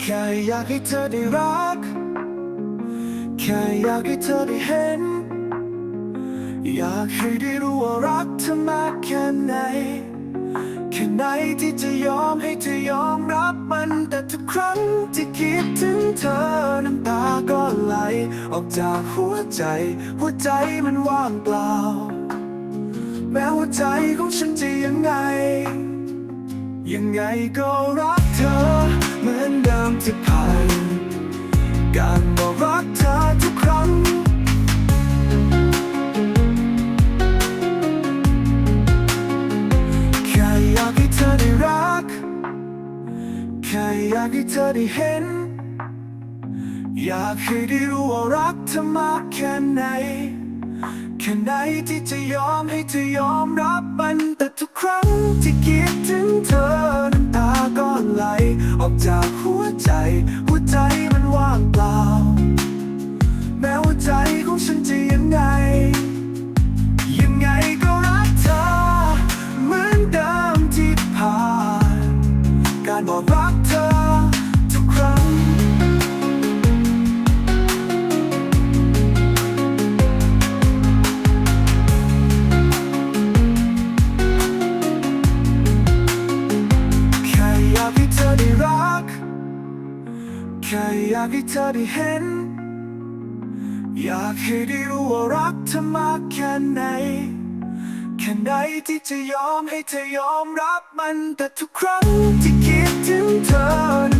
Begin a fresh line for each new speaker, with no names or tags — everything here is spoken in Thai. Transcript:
แค่อยากให้เธอได้รัก แค่อยากให้เธอได้เห็น อยากให้ได้รู้ว่ารักเธอมากแค่ไหน แค่ไหนที่จะยอมให้เธอยอมรับมัน แต่ทุกครั้งที่คิดถึงเธอน้ำตาก็ไหล ออกจากหัวใจ หัวใจมันว่างเปล่า แม้หัวใจของฉันจะยังไง ยังไงก็รักเธอ เหมือนเดิมที่ผ่านการบอกรักเธอทุกครั้ง แค่อยากให้เธอได้รัก แค่อยากให้เธอได้เห็น อยากให้ได้รู้ว่ารักเธอมากแค่ไหนแค่ไหนที่จะยอมให้เธอยอมรับมันแต่ทุกครั้ง ฉันจะยังไง ยังไงก็รักเธอ เหมือนเดิมที่ผ่าน การบอกรักเธอทุกครั้ง แค่อยากให้เธอได้รัก แค่อยากให้เธอได้เห็น อยากให้ได้รู้ว่ารักเธอมากแค่ไหน แค่ไหนที่จะยอมให้เธอยอมรับมันแต่ทุกครั้งที่คิดถึงเธอ